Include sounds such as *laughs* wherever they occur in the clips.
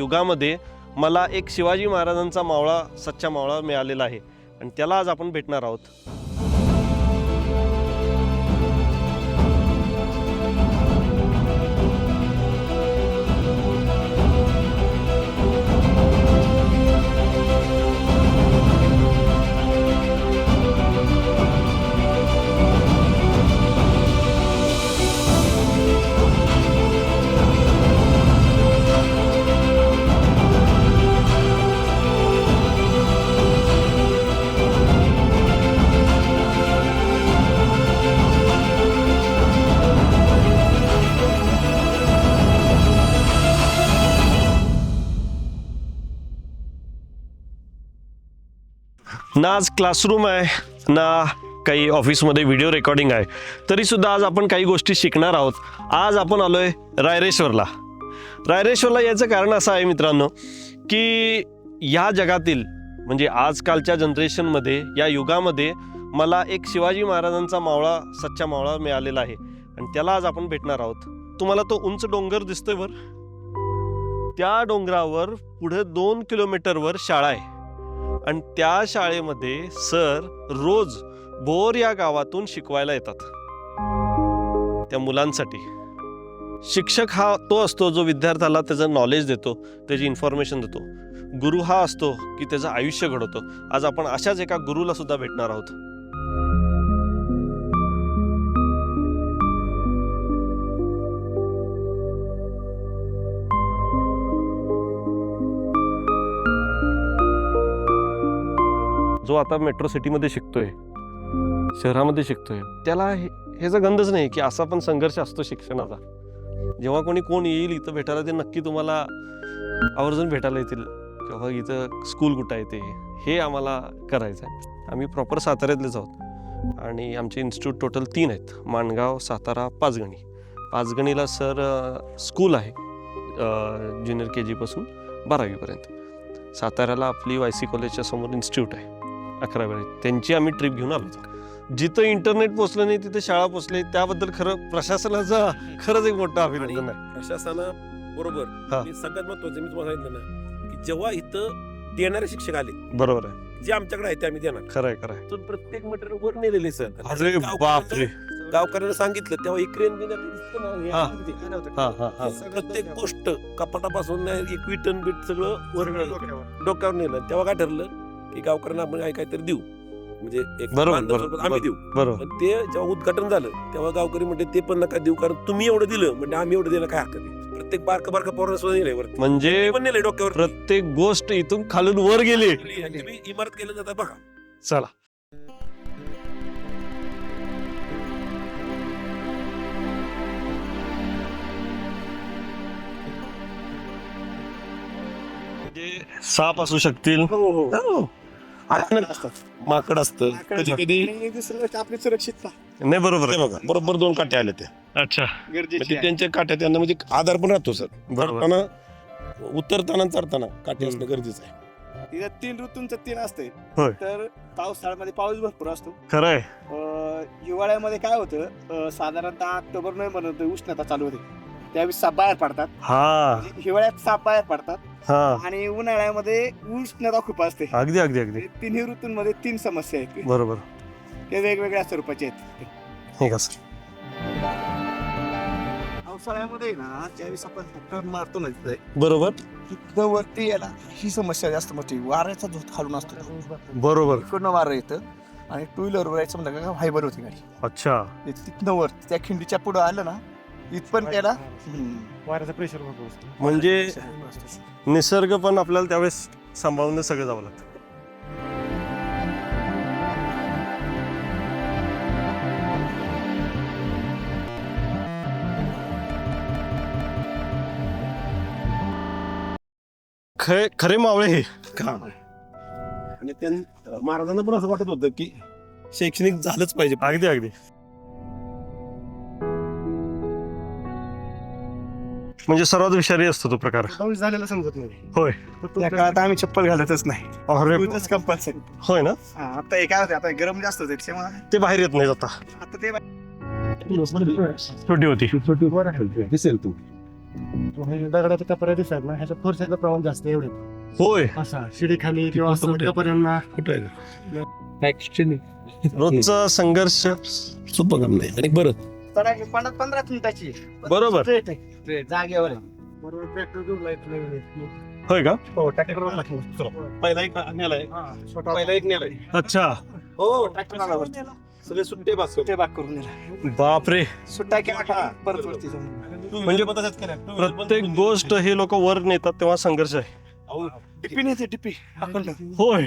युगामध्ये मला एक शिवाजी महाराजांचा मावळा सच्चा मावळा मिळालेला आहे. आणि त्याला आज आपण भेटणार आहोत. ना आज क्लासरूम आहे ना काही ऑफिसमध्ये व्हिडिओ रेकॉर्डिंग आहे. तरीसुद्धा आज आपण काही गोष्टी शिकणार आहोत. आज आपण आलो आहे रायरेश्वरला. रायरेश्वरला याचं कारण असं आहे मित्रांनो की या जगातील म्हणजे आजकालच्या जनरेशनमध्ये या युगामध्ये मला एक शिवाजी महाराजांचा मावळा सच्चा मावळा मिळालेला आहे. आणि त्याला आज आपण भेटणार आहोत. तुम्हाला तो उंच डोंगर दिसतोय वर. त्या डोंगरावर पुढे दोन किलोमीटरवर शाळा आहे. आणि त्या शाळेमध्ये सर रोज बोर या गावातून शिकवायला येतात. त्या मुलांसाठी. शिक्षक हा तो असतो जो विद्यार्थ्याला त्याचं नॉलेज देतो त्याची इन्फॉर्मेशन देतो. गुरु हा असतो की त्याचं आयुष्य घडवतो. आज आपण अशाच एका गुरुला सुद्धा भेटणार आहोत. जो आता मेट्रो सिटीमध्ये शिकतोय शहरामध्ये शिकतोय त्याला हे- ह्याचा गंधच नाही की असा पण संघर्ष असतो शिक्षणाचा. जेव्हा कोणी कोण येईल इथं भेटायला ते नक्की तुम्हाला आवर्जून भेटायला येतील. किंवा इथं स्कूल कुठं आहे ते हे आम्हाला करायचं आहे आम्ही प्रॉपर साताऱ्यातलेच आहोत. आणि आमचे इन्स्टिट्यूट टोटल तीन आहेत. माणगाव सातारा पाचगणी. पाचगणीला सर स्कूल आहे ज्युनियर के जीपासून बारावीपर्यंत. साताऱ्याला आपली वाय सी कॉलेजच्या समोर इन्स्टिट्यूट आहे. अकरावी त्यांची आम्ही ट्रिप घेऊन आलो होतो. जिथं इंटरनेट पोचलं नाही तिथे शाळा पोचले त्याबद्दल खरं प्रशासनाचा खरंच एक मोठं अभिनंदन आहे. प्रशासना बरोबर हा. हे सगळ्यात महत्वाचं मी तुम्हाला सांगितलं ना की जेव्हा इथं देणारे शिक्षक आले बरोबर आहे. जे आमच्याकडे आहे ते आम्ही देणार. खरं आहे खरं आहे. तर प्रत्येक मटेरियल वर नेलेले सर अरे बापरे. गावकऱ्यांना सांगितलं तेव्हा एक क्रेन बिन आपली दिसतं ना, हे हा. आकृती, काय नव्हतं. हा हा. हा. प्रत्येक गोष्ट कपाटापासून एक विटन बीट सगळं वर डोक्यावर नेलं. तेव्हा काय ठरलं? की गावकऱ्यांना आपण काय काहीतरी देऊ. म्हणजे एक बरोबर, बांधव बरोबर, स्वरूपात आम्ही देऊ. बरोबर. पण ते जेव्हा उद्घाटन झालं तेव्हा गावकरी म्हणते ते पण नका देऊ कारण तुम्ही एवढं दिलं म्हणजे आम्ही एवढं दिलं काय हरकत प्रत्येक बारकं बारकं पोरांना सुद्धा नेलंय वरती. म्हणजे पण नेलंय डोक्यावर प्रत्येक गोष्ट इथून खालून वर गेली. तुम्ही इमारत केलं जातं बघा. चला. म्हणजे साप असू शकतील. हो हो. हो. माकड असतं. कधी कधी आणि दुसरी गोष्ट आपली सुरक्षितता. नाही बरोबर ते आहे बघा. बरोबर दोन काट्या आल्या त्या अच्छा. गरजेची म्हणजे आहे. त्यांच्या काट्या त्यांना म्हणजे आधार पण राहतो सर. बरोबर. चढताना उतरताना आणि चढताना काटे असणं गरजेचं आहे. तीन ऋतूंचं तीन असते होय. तर पावसाळ्यामध्ये पाऊस भरपूर असतो. खरं आहे अं, हिवाळ्यामध्ये काय होतं अं, साधारणतः ऑक्टोबर नोव्हेंबर नंतर उष्णता चालू होते. त्यावेळी साप बाहेर पडतात. हा. म्हणजे हिवाळ्यात साप बाहेर पडतात. हा. आणि उन्हाळ्यामध्ये उष्णता खूप असते. अगदी अगदी अगदी. हे तिन्ही ऋतूंमध्ये तीन समस्या आहेत. बरोबर. ते वेगवेगळ्या स्वरूपाचे आहेत. हे कसं पावसाळ्यामध्ये ना ज्यावेळेस आपण फक्त मारतो ना तिथे बरोबर. तिथं वरती याला ही समस्या जास्त मोठी वाऱ्याचा झोत खालून असतो. बरोबर. इकडनं वारं येतं आणि टू व्हीलरवर यायचं म्हणलं का फायबर होती गाडी. अच्छा. ते तिथनं वर त्या खिंडीच्या पुढं आलं ना इथपर्यंत त्याला वाऱ्याचा प्रेशर भरपूर असतो. म्हणजे निसर्ग पण आपल्याला त्यावेळेस सांभाळून सगळं जावं लागतं. खरे खरे मावळे हे. काम आणि त्या महाराजांना पण असं वाटत होतं की शैक्षणिक झालंच पाहिजे. अगदी अगदी. म्हणजे सर्वात विषारी असतो तो प्रकार. पाऊस झालेला समजत नाही. होय. त्या काळात आम्ही चप्पल घालतच नाही. अरे कंपल्सरी होय ना? आता हे काय होते आता गरम जास्त होते त्याच्यामुळे. ते बाहेर येत नाही आता. आता ते छोटी होती. दिसेल तू. हे दगडाच्या टपऱ्या दिसतात ना ह्याच्या थोडक्याचं प्रमाण जास्त एवढे. होय. असा शिडी खाली किंवा असं टपऱ्यांना रोजचा संघर्ष सोपं काम नाही. आणि बरं. तडाखी पंधरा पंधरा मिनिटाची. बरोबर. Straight आहे. Straight, जागेवर आहे. बरोबर ट्रॅक्टर घेऊन जायचं नवीन. होय का? हो ट्रॅक्टर पहिला एक नेलाय. छोटा पहिला एक नेलाय. अच्छा. हो ट्रॅक्टर आला वरती. सगळे सुट्टे बास सुट्टे बाग करून नेला. बापरे. सुट्टा केला का? परत वरती जाऊन. म्हणजे प्रत्येक गोष्ट हे लोक वर नेतात तेव्हा संघर्ष आहे. टिपी नेते टिपी आपण होय.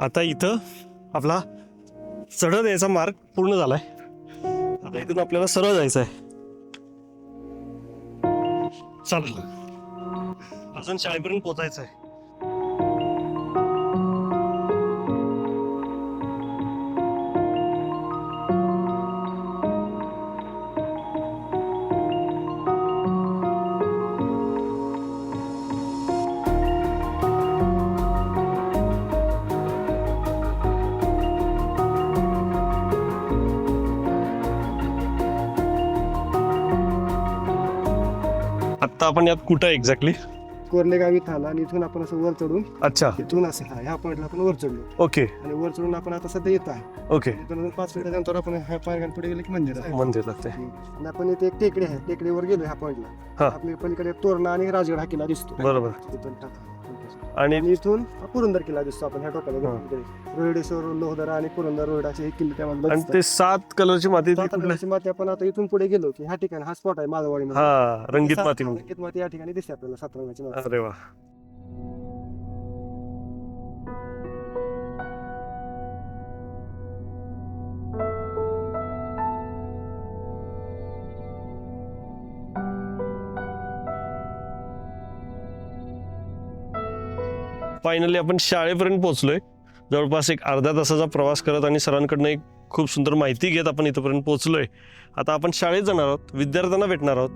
आता इथं आपला चढत यायचा मार्ग पूर्ण झालाय. आता इथून आपल्याला सरळ जायचं आहे चालेल. अजून शाळेपर्यंत पोचायचं आहे आत्ता आपण यात कुठं एक्झॅक्टली कोरले गावी थाला आणि इथून आपण असं वर चढून अच्छा. इथून असं हा ह्या पॉईंटला आपण वर चढलो. ओके. आणि वर चढून आपण आता सध्या येत आहे. ओके. इथून पाच मिनिटाच्या नंतर आपण ह्या पायऱ्यां पुढे गेलं की मंदिर आहे. मंदिर लागते आणि आपण इथे एक टेकडी आहे. टेकडीवर गेलो ह्या पॉईंटला हा. आपल्या पलीकडे तोरणा आणि राजगड हा किल्ला दिसतो बरोबर. इथून टाका. आणि इथून पुरंदर किल्ला दिसतो आपण ह्या टोकाला. रोहिडेश्वर लोहदरा आणि पुरंदर रोहिडा असे हे किल्ले त्यामध्ये आणि. ते सात कलरची माती सात आठवड्याची माती आपण आता इथून पुढे गेलो की ह्या ठिकाणी हा स्पॉट आहे मालवाडी हा रंगीत माती. रंगीत माती या ठिकाणी दिसते आपल्याला सात रंगाची माती अरे वा फायनली आपण शाळेपर्यंत पोहोचलोय. जवळपास एक अर्ध्या तासाचा प्रवास करत आणि सरांकडनं एक खूप सुंदर माहिती घेत आपण इथंपर्यंत पोहोचलोय. आता आपण शाळेत जाणार आहोत विद्यार्थ्यांना भेटणार आहोत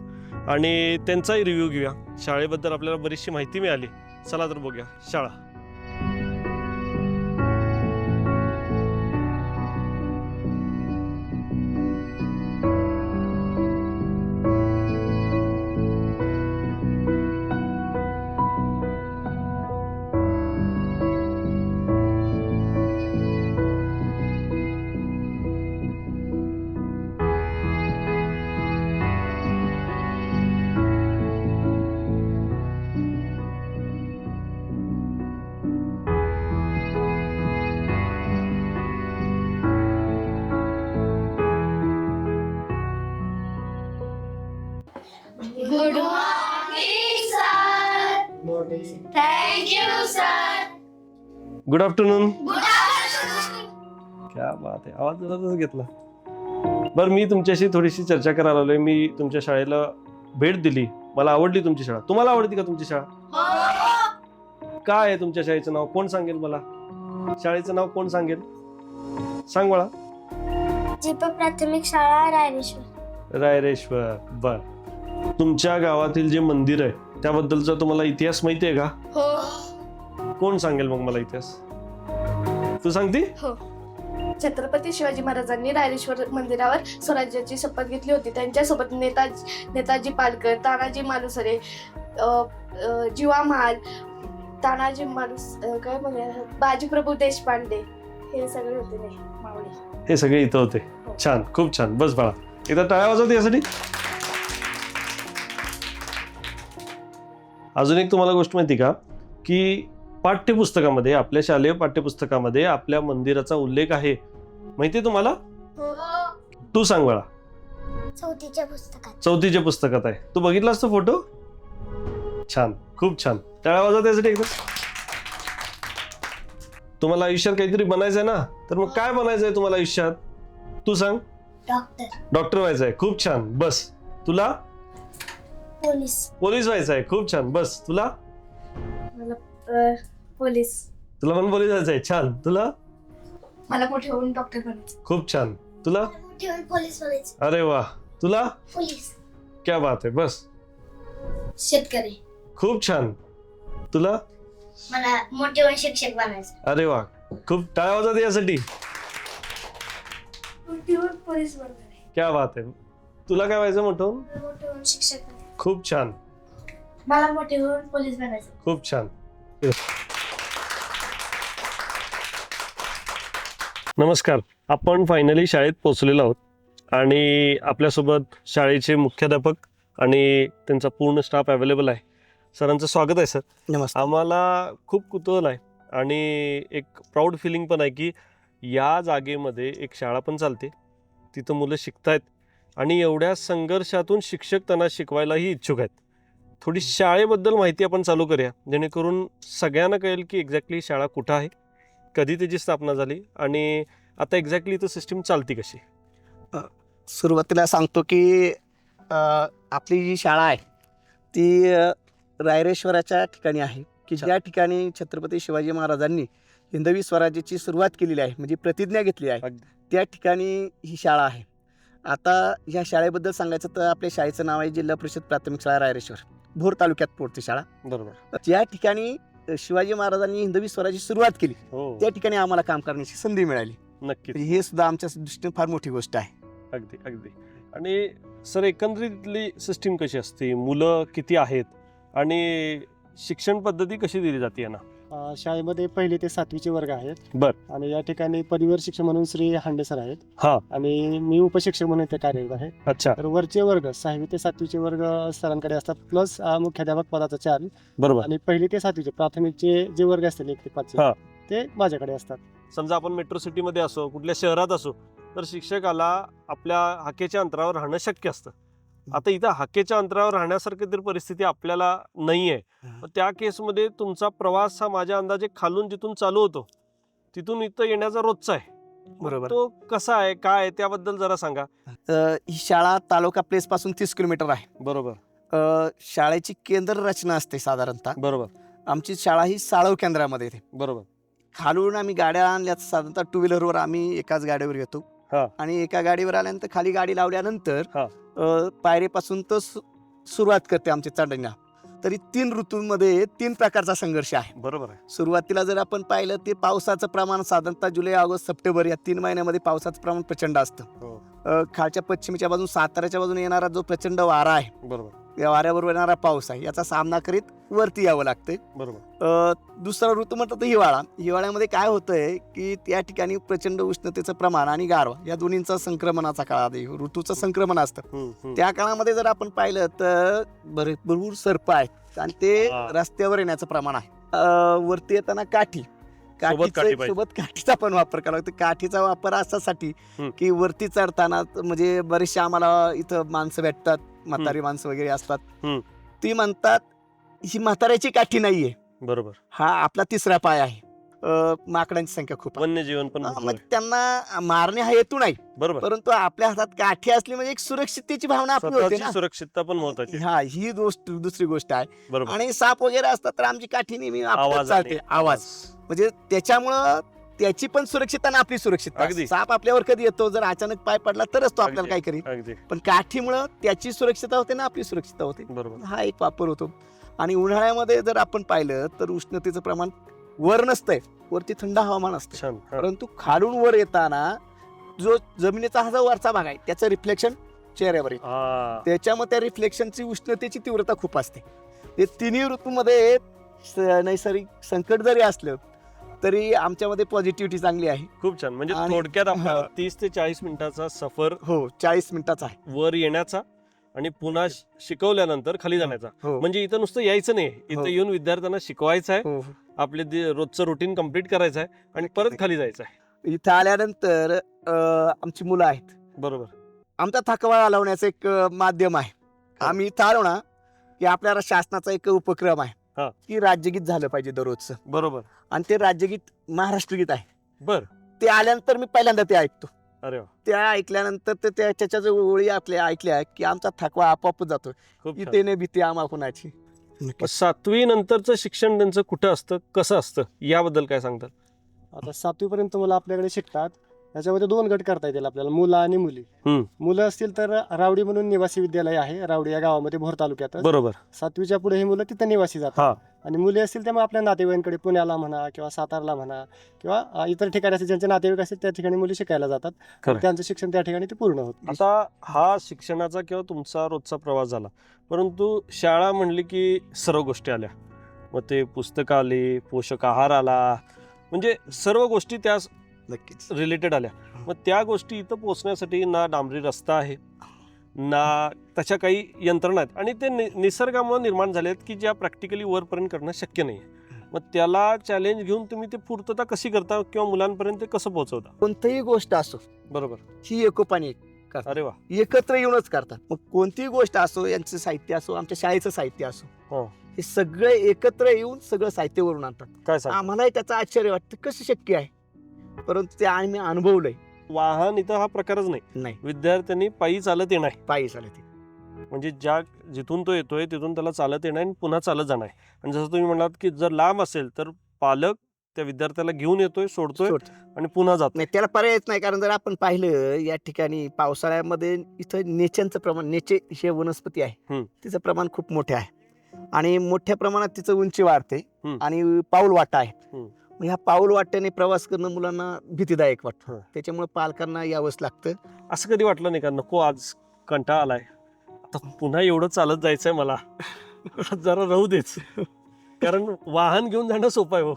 आणि त्यांचाही रिव्ह्यू घेऊया. शाळेबद्दल आपल्याला बरीचशी माहिती मिळाली. चला तर बघूया शाळा. Good afternoon. क्या बात आहे आवाज जरा घेतला. बरं मी तुमच्याशी थोडीशी चर्चा करायला आलोय. मी तुमच्या शाळेला भेट दिली. मला आवडली तुमची शाळा. तुम्हाला आवडती का तुमची शाळा? Oh, काय आहे तुमच्या शाळेचं नाव? कोण सांगेल मला? शाळेचं नाव कोण सांगेल? सांग मला दीपक प्राथमिक शाळा रायरेश्वर. रायरेश्वर. बर. तुमच्या गावातील जे मंदिर आहे त्याबद्दलचा तुम्हाला इतिहास माहिती आहे का? हो. कोण सांगेल मग मला इतिहास? तू सांगती? छत्रपती शिवाजी महाराजांनी रायरेश्वर मंदिरावर स्वराज्याची शपथ घेतली होती. त्यांच्यासोबत नेताजी नेताजी पालकर तानाजी मालुसरे जीवा महाल तानाजी मालुस काय म्हणूया बाजीप्रभू देशपांडे. हे सगळे होते मावळे हे सगळे इथं होते. छान खूप छान. बस बाळा. एकदा टाळ्या वाजवते यासाठी. अजून एक तुम्हाला गोष्ट माहिती का? की पाठ्यपुस्तकामध्ये आपल्या शालेय पाठ्यपुस्तकामध्ये आपल्या मंदिराचा उल्लेख आहे. माहिती आहे तुम्हाला? तू सांग बाळा. चौथीच्या पुस्तकात. चौथीच्या पुस्तकात आहे. तू बघितलास तो फोटो? छान. खूप छान. टाळ्या वाजवते यासाठी एकदा. तुम्हाला आयुष्यात काहीतरी बनायचं आहे ना? तर मग काय बनायचं आहे तुम्हाला आयुष्यात? तू सांग. डॉक्टर. डॉक्टर व्हायचं आहे खूप छान. बस. तुला? पोलीस. पोलीस व्हायचं आहे खूप छान. बस. तुला? मला पोलीस. तुला पण पोलीस आहे. छान. तुला? मला मोठे होऊन डॉक्टर बनायचं. खूप छान. तुला? ठेवून पोलीस बनायचं. अरे वा. तुला? पोलीस. क्या बात आहे. बस. शेतकरी. खूप छान. तुला? मला मोठे होऊन शिक्षक बनायचं. अरे वा. खूप टाळ्या वाजत यासाठी. मोठी होऊन पोलीस बनणार. आहे क्या बात आहे. तुला काय व्हायचं मोठं? होऊन? मला मोठे होऊन शिक्षक बनायचं. खूप छान. मला मोठे होऊन पोलीस बनायचं. खूप छान. नमस्कार. आपण फायनली शाळेत पोहोचलेलो आहोत. आणि आपल्यासोबत शाळेचे मुख्याध्यापक आणि त्यांचा पूर्ण स्टाफ अवेलेबल आहे. सरांचं स्वागत आहे सर. नमस्कार आम्हाला खूप कुतूहल आहे आणि एक प्राऊड फिलिंग पण आहे की या जागेमध्ये एक शाळा पण चालते. तिथं मुलं शिकतायत आणि एवढ्या संघर्षातून शिक्षक त्यांना शिकवायलाही इच्छुक आहेत. थोडी शाळेबद्दल माहिती आपण चालू करूया. जेणेकरून सगळ्यांना कळेल की एक्झॅक्टली शाळा कुठं आहे. कधी त्याची स्थापना झाली आणि आता एक्झॅक्टली इथं सिस्टीम चालती कशी सुरुवातीला सांगतो की आपली जी शाळा आहे ती रायरेश्वराच्या ठिकाणी आहे की. ज्या ठिकाणी छत्रपती शिवाजी महाराजांनी हिंदवी स्वराज्याची सुरुवात केलेली आहे म्हणजे प्रतिज्ञा घेतली आहे. त्या ठिकाणी ही शाळा आहे आता ह्या शाळेबद्दल सांगायचं तर आपल्या शाळेचं नाव आहे जिल्हा परिषद प्राथमिक शाळा रायरेश्वर भोर तालुक्यात पडते शाळा बरोबर ज्या ठिकाणी शिवाजी महाराजांनी हिंदवी स्वराज्याची सुरुवात केली. हो. त्या ठिकाणी आम्हाला काम करण्याची संधी मिळाली. नक्कीच. म्हणजे हे सुद्धा आमच्या दृष्टीने फार मोठी गोष्ट आहे. अगदी अगदी. आणि सर एकंदरीतली सिस्टीम कशी असते? मुलं किती आहेत? आणि शिक्षण पद्धती कशी दिली जाते यांना? अं, शाळेमध्ये पहिली ते सातवीचे वर्ग आहेत. बर. आणि या ठिकाणी पदवीवर शिक्षक म्हणून श्री हांडे सर आहेत. हा. आणि मी उपशिक्षक म्हणून इथे कार्यरत आहे. अच्छा. तर वरचे वर्ग सहावी ते सातवीचे वर्ग सरांकडे असतात प्लस मुख्याध्यापक पदाचा चार. बरोबर. आणि पहिली ते सातवीचे प्राथमिकचे जे वर्ग असतील एक ते हा. पाचचे ते माझ्याकडे असतात. समजा आपण मेट्रो सिटीमध्ये असो कुठल्या शहरात असो तर शिक्षकाला आपल्या हाकेच्या अंतरावर राहणं शक्य असतं. आता इथं हाकेच्या अंतरावर राहण्यासारखी तर परिस्थिती आपल्याला नाही आहे. त्या केसमध्ये तुमचा प्रवास हा माझ्या अंदाजे खालून जिथून चालू होतो तिथून इथं येण्याचा रोजचा आहे. बरोबर. तो कसा आहे काय आहे त्याबद्दल जरा सांगा. ही शाळा तालुका प्लेस पासून तीस किलोमीटर आहे. बरोबर. शाळेची केंद्र रचना असते साधारणतः. बरोबर. आमची शाळा ही साळव केंद्रामध्ये येते. बरोबर. खालून आम्ही गाड्या आणल्या साधारणतः टू व्हीलरवर आम्ही एकाच गाडीवर येतो. हा. आणि एका गाडीवर आल्यानंतर खाली गाडी लावल्यानंतर हा. अ, पायरीपासून तर सु- सुरुवात करते आमची चढण्या तरी तीन ऋतूंमध्ये तीन प्रकारचा संघर्ष आहे बरोबर आहे सुरुवातीला जर आपण पाहिलं ते पावसाचं प्रमाण साधारणतः जुलै ऑगस्ट सप्टेंबर या तीन महिन्यामध्ये पावसाचं प्रमाण प्रचंड असतं हो. अ, खालच्या पश्चिमेच्या बाजून साताऱ्याच्या बाजून येणारा जो प्रचंड वारा आहे बरोबर वाऱ्याबरोबर येणारा पाऊस आहे. याचा सामना करीत वरती यावं लागते बरोबर. दुसरा ऋतू म्हटलं तर हिवाळा. हिवाळ्यामध्ये काय होतंय की त्या ठिकाणी प्रचंड उष्णतेचं प्रमाण आणि गारवा या दोन्हींचा संक्रमणाचा काळ आहे. ऋतूचं संक्रमण असतं. त्या काळामध्ये जर आपण पाहिलं तर भर- भरपूर सर्प आहेत. आणि ते. रस्त्यावर येण्याचं प्रमाण आहे. वरती येताना काठी. काठी काठीचं पाहिजे. सोबत काठीचा पण वापर करावा लागतो काठीचा वापर असासाठी हम्म. की वरती चढताना म्हणजे बरेचसे आम्हाला इथं माणसं भेटतात म्हातारी माणसं वगैरे असतात हम्म. ती म्हणतात ही म्हाताऱ्याची काठी नाहीये बरोबर हा आपला तिसरा पाय आहे अं, माकडांची संख्या खूप आहे. वन्यजीवन पण हा, मग आहे. त्यांना मारणे हा हेतू नाही. बरोबर. परंतु आपल्या हातात काठी असली म्हणजे एक सुरक्षिततेची भावना आपली होते स्वतःची ना. सुरक्षितता पण महत्वाची आहे. हा ही गोष्ट दुसरी गोष्ट आहे. बरोबर. आणि साप वगैरे असतात तर आमची काठी नेहमी आवाज चालते. आवाज. म्हणजे त्याच्यामुळं त्याची पण सुरक्षितता आणि आपली सुरक्षितता. अगदी. साप आपल्यावर कधी येतो जर अचानक पाय पडला तरच तो आपल्याला. काय करेल. अगदी. पण काठीमुळं त्याची सुरक्षितता होते ना आपली सुरक्षितता होते. बरोबर. हा एक वापर होतो. आणि उन्हाळ्यामध्ये जर आपण पाहिलं तर उष्णतेचं प्रमाण वर नसतंय. वरती थंड हवामान असतं. छान हा. परंतु खालून वर येताना जो जमिनीचा हा जो वरचा भाग आहे त्याचं रिफ्लेक्शन चेहऱ्यावर येतं. हा. त्याच्यामुळे त्या रिफ्लेक्शनची उष्णतेची तीव्रता खूप असते. ते तिन्ही ऋतूमध्ये स- नैसर्गिक संकट जरी असलं तरी आमच्यामध्ये पॉझिटिव्हिटी चांगली आहे. खूप छान. म्हणजे आणि- थोडक्यात आपल्याला हा. तीस ते चाळीस मिनिटाचा सफर हो चाळीस मिनिटाचा आहे. वर येण्याचा आणि पुन्हा शिकवल्यानंतर खाली जाण्याचा. हो. म्हणजे इथं नुसतं यायचं नाही. इथं हो. येऊन विद्यार्थ्यांना शिकवायचं आहे. हो. आपले दि- रोजचं रुटीन कंप्लीट करायचं आहे आणि परत खाली जायचं आहे. इथं आल्यानंतर अं, आमची मुलं आहेत. बरोबर. आमचा थकवा घालवण्याचं एक अं, माध्यम आहे. आम्ही इथं आलो ना की आपल्या शासनाचा एक उपक्रम हा. आहे की राज्यगीत झालं पाहिजे दररोजचं. बरोबर. आणि ते राज्यगीत महाराष्ट्र गीत आहे. बर. ते आल्यानंतर मी पहिल्यांदा ते ऐकतो. अरे वा. त्या ऐकल्यानंतर ते त्या- त्याच्या जो ओळी आपल्या ऐकल्या की आमचा थकवा आपोआप जातो खूप छान. इथे ने भीती आम्हा कुणाची. मग सातवी नंतरचं शिक्षण त्यांचं कुठं असतं? कसं असतं? याबद्दल काय सांगतात? आता सातवीपर्यंत मुलं आपल्याकडे शिकतात. याच्यामध्ये दोन गट करता येतील आपल्याला मुलं आणि मुली. हम्म. मुलं असतील तर रावडी म्हणून निवासी विद्यालय आहे रावडी या गावामध्ये भोर तालुक्यात बरोबर. सातवीच्या पुढे ही मुलं तिथं निवासी हा. जातात आणि मुली असतील त्यामुळे आपल्या नातेवाईकांकडे पुण्याला म्हणा किंवा सातारला म्हणा किंवा अ, इतर ठिकाणी असतील ज्यांचे नातेवाईक असतील त्या ठिकाणी मुली शिकायला जातात. त्यांचं शिक्षण त्या ठिकाणी ते पूर्ण होत आता हा शिक्षणाचा किंवा तुमचा रोजचा प्रवास झाला. परंतु शाळा म्हणली की सर्व गोष्टी आल्या. मग ते पुस्तकं आली पोषक आहार आला. म्हणजे सर्व गोष्टी त्या नक्कीच. रिलेटेड आल्या. मग त्या गोष्टी इथं पोहोचण्यासाठी ना डांबरी रस्ता आहे ना त्याच्या काही यंत्रणा आहेत आणि ते नि निसर्गामुळे निर्माण झाले आहेत की ज्या प्रॅक्टिकली वरपर्यंत करणं शक्य नाही मग त्याला चॅलेंज घेऊन तुम्ही ते पूर्तता कशी करता किंवा मुलांपर्यंत ते कसं पोहोचवता? कोणतीही गोष्ट असो बरोबर. ही एकोपाने अरे वा. एकत्र येऊनच करतात. मग कोणतीही गोष्ट असो यांचं साहित्य असो आमच्या शाळेचं साहित्य असो हो. हे सगळे एकत्र येऊन सगळं साहित्य वरून आणतात. काय आम्हालाही त्याचं आश्चर्य वाटतं कसं शक्य आहे? परंतु ते आम्ही अनुभवलंय वाहन इथं हा प्रकारच नाही नाही विद्यार्थ्यांनी पायी चालत येणार आहे. पायी चालत आहे. म्हणजे ज्या जिथून तो येतोय तिथून त्याला चालत येणार आणि पुन्हा चालत जाणार आहे. आणि जसं तुम्ही म्हणालात की जर लांब असेल तर पालक त्या विद्यार्थ्याला घेऊन येतोय सोडतोय सोड. आणि पुन्हा जातो नाही त्याला पर्यायच नाही कारण जर आपण पाहिलं या ठिकाणी पावसाळ्यामध्ये इथं नेच्यांचं प्रमाण नेचे हे वनस्पती आहे हम्म. तिचं प्रमाण खूप मोठे आहे आणि मोठ्या प्रमाणात तिचं उंची वाढते हम्म. आणि पाऊल वाटा आहे हम्म. मग ह्या पाऊल वाट्याने प्रवास करणं मुलांना भीतीदायक वाटतं. त्याच्यामुळे पालकांना यावंच लागतं. असं कधी वाटलं नाही का? नको आज कंटाळा आलाय. आता पुन्हा एवढं चालत जायचंय मला. *laughs* जरा राहू देच. कारण वाहन घेऊन जाणं सोपं आहे हो.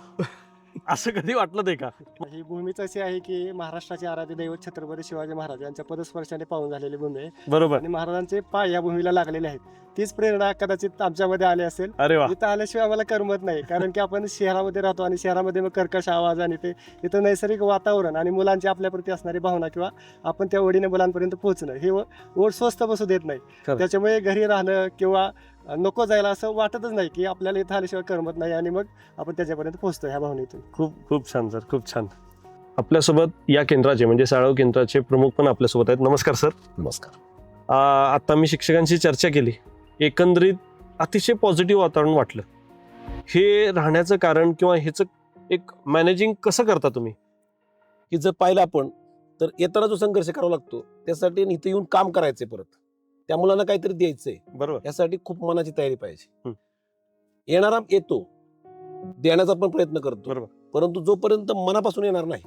असं कधी वाटलं नाही का? ही भूमीच अशी आहे की महाराष्ट्राचे आराध्य दैवत छत्रपती शिवाजी महाराज यांच्या पदस्पर्शाने पाहून झालेली भूमी आहे. बरोबर. आणि महाराजांचे पाय या भूमीला लागलेले आहेत. तीच प्रेरणा कदाचित आमच्यामध्ये आली असेल. अरे वा. इथं आल्याशिवाय आम्हाला करमत नाही. कारण की आपण शहरामध्ये राहतो आणि शहरामध्ये मग कर्कश आवाज आणि ते इथं नैसर्गिक वातावरण आणि मुलांची आपल्याप्रती असणारी भावना किंवा आपण त्या ओढीने मुलांपर्यंत पोहोचणं हे ओढ स्वस्त बसू देत नाही. खरं. त्याच्यामुळे घरी राहणं किंवा नको जायला असं वाटतच नाही की आपल्याला इथं आल्याशिवाय करमत नाही आणि मग आपण त्याच्यापर्यंत पोहोचतो ह्या भावनेतून. खूप खूप छान सर खूप छान. आपल्यासोबत या केंद्राचे म्हणजे साळव केंद्राचे प्रमुख पण आपल्यासोबत आहेत. नमस्कार सर. नमस्कार. आ, आता मी शिक्षकांशी चर्चा केली. एकंदरीत अतिशय पॉझिटिव्ह वातावरण वाटलं. हे राहण्याचं कारण किंवा ह्याचं एक मॅनेजिंग कसं करता तुम्ही? की जर पाहिलं आपण तर येताना जो संघर्ष करावा लागतो त्यासाठी इथे येऊन काम करायचंय परत. त्या मुलांना काहीतरी द्यायचंय. बरोबर. यासाठी खूप मनाची तयारी पाहिजे. येणारा येतो. देण्याचा पण प्रयत्न करतो. बरोबर. परंतु जोपर्यंत मनापासून येणार नाही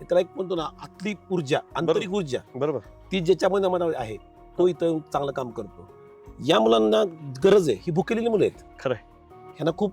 त्याला एक म्हणतो ना आतली ऊर्जा आंतरिक ऊर्जा बरोबर. ती ज्याच्यामध्ये मनामध्ये आहे तो इथं चांगलं काम करतो. या मुलांना गरज आहे. ही भुकेलेली मुलं आहेत. खरंय. ह्यांना खूप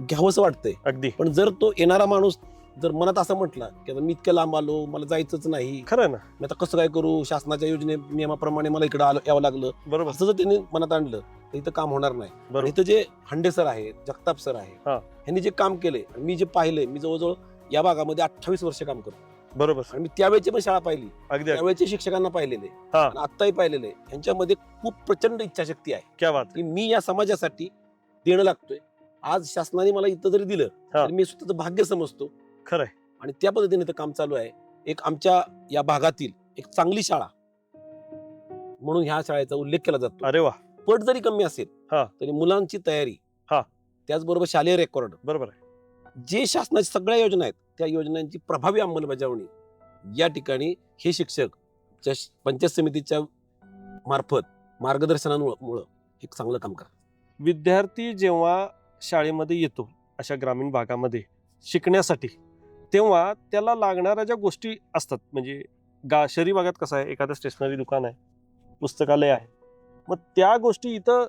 घ्यावंसं वाटतंय. अगदी. पण जर तो येणारा माणूस जर मनात असं म्हटला की आता मी इतक्या लांब आलो मला जायचंच नाही. खरं ना. मी आता कसं काय करू? शासनाच्या योजने नियमाप्रमाणे मला इकडे आलं यावं लागलं. बरोबर. असं जर त्यांनी मनात आणलं तर इथं काम होणार नाही. बरोबर. इथं जे हंडे सर आहेत जगताप सर आहे हा. यांनी जे काम केले आणि मी जे पाहिलंय मी जवळजवळ या भागामध्ये अठ्ठावीस वर्ष काम करतो. बरोबर. आणि मी त्यावेळेची पण शाळा पाहिली. अगदी अगदी. त्यावेळेचे शिक्षकांना पाहिलेले. हा. आणि आत्ताही पाहिलेले. यांच्यामध्ये खूप प्रचंड इच्छाशक्ती आहे. क्या बात की मी या समाजासाठी देणं लागतोय. आज शासनाने मला इथं जरी दिलं हा. तर मी स्वतःचं भाग्य समजतो. खरंय आणि त्या पद्धतीने इथं काम चालू आहे. एक आमच्या या भागातील एक चांगली शाळा म्हणून ह्या शाळेचा उल्लेख केला जातो. अरे वा. पट जरी कमी असेल हा. तरी मुलांची तयारी हा. त्याचबरोबर शालेय रेकॉर्ड. बरोबर आहे. जे शासनाच्या सगळ्या योजना आहेत त्या योजनांची प्रभावी अंमलबजावणी या ठिकाणी हे शिक्षक ज्या श- पंचायत समितीच्या मार्फत मार्गदर्शनामुळं एक चांगलं काम करतात. विद्यार्थी जेव्हा शाळेमध्ये येतो अशा ग्रामीण भागामध्ये शिकण्यासाठी तेव्हा त्याला लागणाऱ्या ज्या गोष्टी असतात म्हणजे गा शहरी भागात कसं आहे एखादं स्टेशनरी दुकान आहे पुस्तकालय आहे मग त्या गोष्टी इथं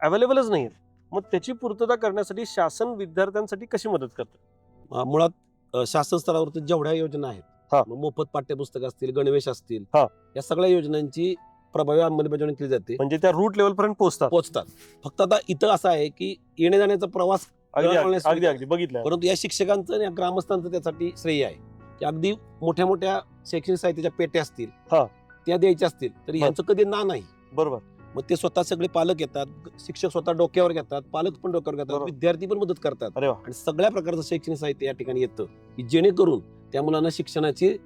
अवेलेबलच नाही आहेत मग त्याची पूर्तता करण्यासाठी शासन विद्यार्थ्यांसाठी कशी मदत करतं? मुळात शासन स्तरावरती जेवढ्या योजना आहेत हा. मोफत पाठ्यपुस्तक असतील गणवेश असतील हा. या सगळ्या योजनांची प्रभावी अंमलबजावणी केली जाते. म्हणजे त्या रूट लेवलपर्यंत पोहोचतात. पोहोचतात. फक्त आता इथं असं आहे की येण्या जाण्याचा प्रवास अगदी अगदी बघितलं. परंतु या शिक्षकांचं आणि या ग्रामस्थांचं त्यासाठी श्रेय आहे. की अगदी मोठ्या मोठ्या शैक्षणिक साहित्याच्या पेट्या असतील हा. त्या द्यायच्या असतील तरी. यांचं कधी ना नाही. बरोबर. मग ते स्वतः सगळे पालक येतात शिक्षक स्वतः डोक्यावर घेतात पालक पण डोक्यावर घेतात बरोबर. विद्यार्थी पण मदत करतात. अरे वा. आणि सगळ्या प्रकारचं शैक्षणिक साहित्य या ठिकाणी येतं की जेणेकरून त्या मुलांना शिक्षणाची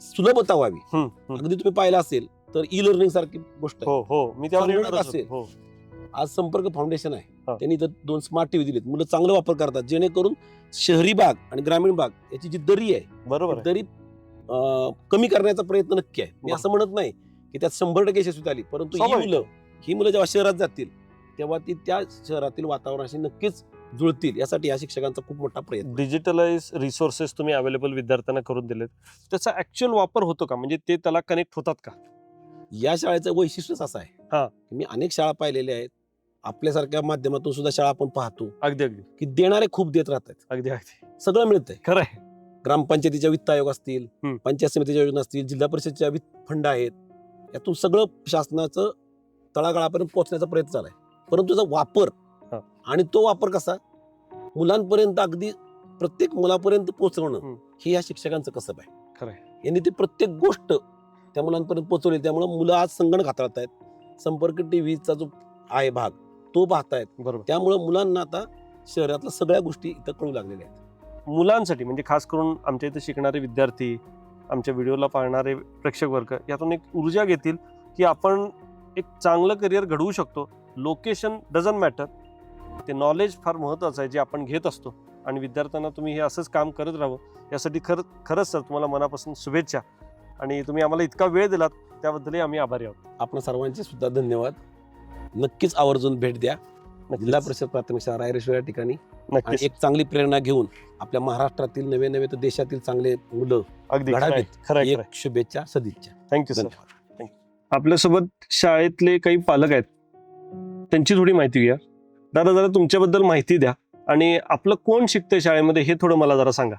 सुलभता व्हावी. हम्म, हम्म. अगदी तुम्ही पाहिलं असेल तर ई लर्निंग सारखी गोष्ट आहे. हो हो. मी त्यावर संगणक येणारच असेल. हो. आज संपर्क फाउंडेशन आहे. त्यांनी इथं दोन स्मार्ट टीव्ही दिलेत. मुलं चांगला वापर करतात. जेणेकरून शहरी भाग आणि ग्रामीण भाग याची जी दरी आहे बरोबर दरी अं, कमी करण्याचा प्रयत्न नक्की आहे. मी. असं म्हणत नाही की त्यात शंभर टक्के यशस्वी आली परंतु ही स्वाभाविक. मुलं ही मुलं जेव्हा शहरात जातील तेव्हा ती त्या शहरातील वातावरणाशी नक्कीच जुळतील यासाठी या शिक्षकांचा खूप मोठा प्रयत्न डिजिटलाइज रिसोर्सेस तुम्ही अवेलेबल विद्यार्थ्यांना करून दिलेत. त्याचा ऍक्च्युअल वापर होतो का? म्हणजे ते त्याला कनेक्ट होतात का? या शाळेचं वैशिष्ट्यच असं हा. आहे मी अनेक शाळा पाहिलेल्या आहेत. आपल्यासारख्या माध्यमातून सुद्धा शाळा आपण पाहतो. अगदी अगदी. की देणारे खूप देत राहतात. अगदी अगदी. सगळं मिळतंय. खरं आहे. ग्रामपंचायतीच्या वित्त आयोग असतील हम्म. पंचायत समितीच्या योजना असतील जिल्हा परिषदच्या वित्त फंड आहेत. यातून सगळं शासनाचं तळागाळापर्यंत पोहोचण्याचा प्रयत्न झालाय परंतु त्याचा वापर हा. आणि तो वापर कसा? मुलांपर्यंत अगदी प्रत्येक मुलापर्यंत पोहोचवणं. हे या शिक्षकांचं कसब आहे. खरंय. यांनी ती प्रत्येक गोष्ट त्या मुलांपर्यंत पोहोचवली. त्यामुळे मुलं आज संगणक हाताळत आहेत संपर्क टीव्हीचा जो आहे भाग तो पाहतायत. बरोबर. त्यामुळं मुलांना आता शहरातल्या सगळ्या गोष्टी इथं कळू लागलेल्या आहेत. मुलांसाठी म्हणजे खास करून आमच्या इथे शिकणारे विद्यार्थी आमच्या व्हिडिओला पाहणारे प्रेक्षक वर्ग यातून एक ऊर्जा घेतील की आपण एक चांगलं करिअर घडवू शकतो. लोकेशन डझंट मॅटर ते नॉलेज फार महत्त्वाचं आहे जे आपण घेत असतो. आणि विद्यार्थ्यांना तुम्ही हे असंच काम करत राहावं. यासाठी खरं खरंच सर तुम्हाला मनापासून शुभेच्छा. आणि तुम्ही आम्हाला इतका वेळ दिलात त्याबद्दलही आम्ही आभारी आहोत. आपण सर्वांचे सुद्धा धन्यवाद. नक्कीच आवर्जून भेट द्या. जिल्हा परिषद प्राथमिक शाळा रायरेश्वर या ठिकाणी. आणि एक चांगली प्रेरणा घेऊन आपल्या महाराष्ट्रातील नवे नवे तर देशातील चांगले मुलं अगदी घडावीत. खरं एक शुभेच्छा सदिच्छा. थँक्यू सर आपल्यासोबत शाळेतले काही पालक आहेत. त्यांची थोडी माहिती घ्या दादा जरा तुमच्याबद्दल माहिती द्या. आणि आपलं कोण शिकतंय शाळेमध्ये हे थोडं मला जरा सांगा.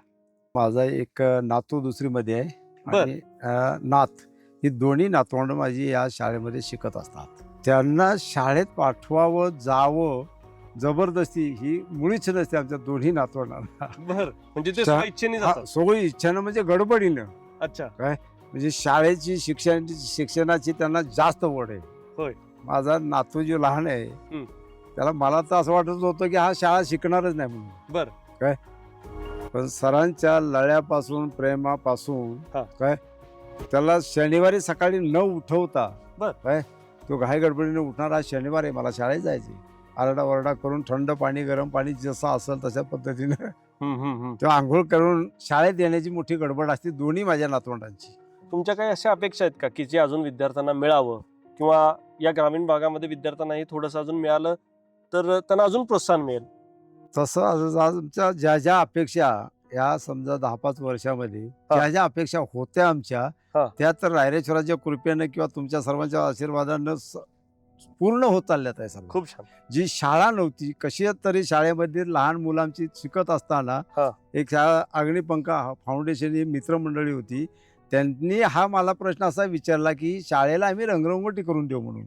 माझा एक नातू दुसरीमध्ये आहे. नात. ही दोन्ही नातवंड माझी या शाळेमध्ये शिकत असतात. त्यांना शाळेत पाठवावं जावं जबरदस्ती ही मुळीच नसते आमच्या दोन्ही नातवंडांना. बर म्हणजे ते इच्छेने हा, जातात. सगळी इच्छानं म्हणजे गडबडीनं. अच्छा. म्हणजे शाळेची शिक्षण शिक्षणाची त्यांना जास्त ओढ आहे. होय. माझा नातू जो लहान आहे. त्याला मला तर असं वाटत होतं की हा शाळा शिकणारच नाही म्हणून. बर. पण सरांच्या लळ्यापासून प्रेमापासून हा. काय? त्याला शनिवारी सकाळी न उठवता बर. काय? तो घाई गडबडीने उठणार आज शनिवार आहे मला शाळेत जायचे आरडा ओरडा करून थंड पाणी गरम पाणी जसं असेल तशा पद्धतीनं. तो आंघोळ करून शाळेत येण्याची मोठी गडबड असते दोन्ही माझ्या नातवंडांची. तुमच्या काही अशा अपेक्षा आहेत का की जे अजून विद्यार्थ्यांना मिळावं किंवा या ग्रामीण भागामध्ये विद्यार्थ्यांनाही थोडंसं अजून मिळालं तर त्यांना अजून प्रोत्साहन मिळेल? तसं आज आमच्या ज्या ज्या अपेक्षा या समजा दहा पाच वर्षामध्ये ज्या ज्या अपेक्षा होत्या आमच्या हा. त्या तर रायरेश्वराच्या कृपेनं किंवा तुमच्या सर्वांच्या आशीर्वादानं स- पूर्ण होत चालल्यात आहे समजा खूप छान जी शाळा नव्हती कशी तरी शाळेमध्ये लहान मुलांची शिकत असताना हा. एक शाळा अग्निपंखा फाउंडेशन ही मित्रमंडळी होती त्यांनी हा मला प्रश्न असा विचारला की शाळेला आम्ही रंगरंगोटी करून देऊ म्हणून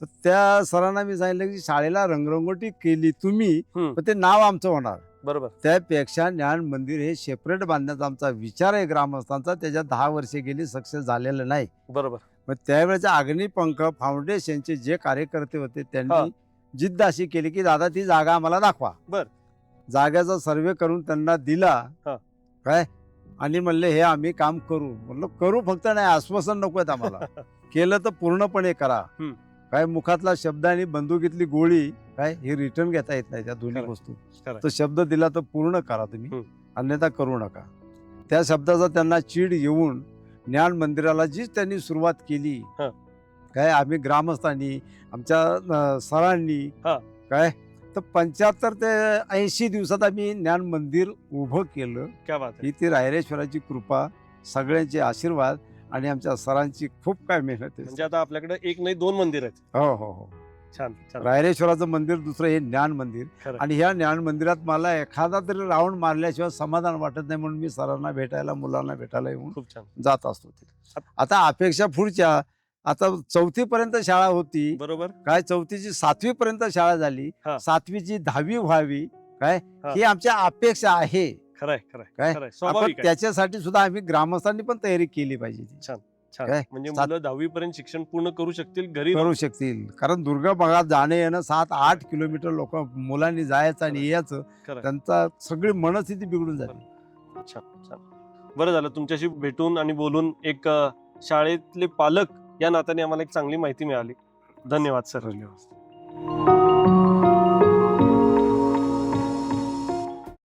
तर त्या सरांना मी सांगितलं की शाळेला रंगरंगोटी केली तुम्ही हम्म. पण ते नाव आमचं होणार बरोबर. त्यापेक्षा ज्ञान मंदिर हे सेपरेट बांधण्याचा आमचा विचार आहे ग्रामस्थांचा. त्याच्यात दहा वर्षे गेली सक्सेस झालेलं नाही. बरोबर. मग त्यावेळेच्या अग्निपंख फाउंडेशनचे जे कार्यकर्ते होते हा. त्यांनी जिद्द अशी केली की दादा ती जागा आम्हाला दाखवा. बर. जाग्याचा सर्वे करून त्यांना दिला. काय? आणि म्हणले हे आम्ही काम करू. म्हणलं करू फक्त नाही आश्वासन नको आहेत आम्हाला. *laughs* केलं तर पूर्णपणे करा. हम्म. काय मुखातला शब्द आणि बंदुकीतली गोळी काय हे रिटर्न घेता येत नाही त्या दोन्ही. वस्तू खरं. तो शब्द दिला तर पूर्ण करा तुम्ही. अन्यथा करू नका त्या शब्दाचा त्यांना चीड येऊन ज्ञान मंदिराला जीच त्यांनी सुरुवात केली. काय आम्ही ग्रामस्थांनी आमच्या सरांनी. काय तर पंच्याहत्तर ते ऐंशी दिवसात आम्ही ज्ञान मंदिर उभं केलं ही ती रायरेश्वराची कृपा सगळ्यांचे आशीर्वाद आणि आमच्या सरांची खूप काय मेहनत आहे. म्हणजे आता आपल्याकडे एक नाही दोन मंदिर आहेत. हो हो हो. छान छान. रायरेश्वराचं मंदिर दुसरं हे ज्ञान मंदिर. खरं. आणि ह्या ज्ञान मंदिरात मला एखादा तरी राऊंड मारल्याशिवाय समाधान वाटत नाही म्हणून मी सरांना भेटायला मुलांना भेटायला येऊन खूप छान. जात असतो. आता अपेक्षा पुढच्या आता चौथी पर्यंत शाळा होती. बरोबर. काय चौथीची सातवी पर्यंत शाळा झाली. हा. सातवीची दहावी व्हावी काय? हा. ही आमच्या अपेक्षा आहे. खरंय खरंय काय? खरंय. आपण स्वाभाविक आहे. त्याच्यासाठी सुद्धा आम्ही ग्रामस्थांनी पण तयारी केली पाहिजे ती. छान काय? म्हणजे सात- मुलं दहावी पर्यंत शिक्षण पूर्ण करू शकतील घरी करू शकतील. कारण दुर्गा भागात जाणं येणं सात आठ किलोमीटर लोक मुलांनी जायचं आणि यायचं खरंय. त्यांचा सगळी मनस्थिती बिघडून जाते. छान छान. बरं झालं तुमच्याशी भेटून आणि बोलून एक अ, शाळेतले पालक या नात्याने आम्हाला एक चांगली माहिती मिळाली. धन्यवाद सर. धन्यवाद.